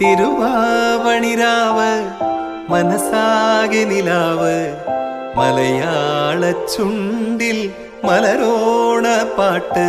തിരുവാവണിരാവ് മനസ്സാകെ നിലാവ് മലയാള ചുണ്ടിൽ മലരോണ പാട്ട്.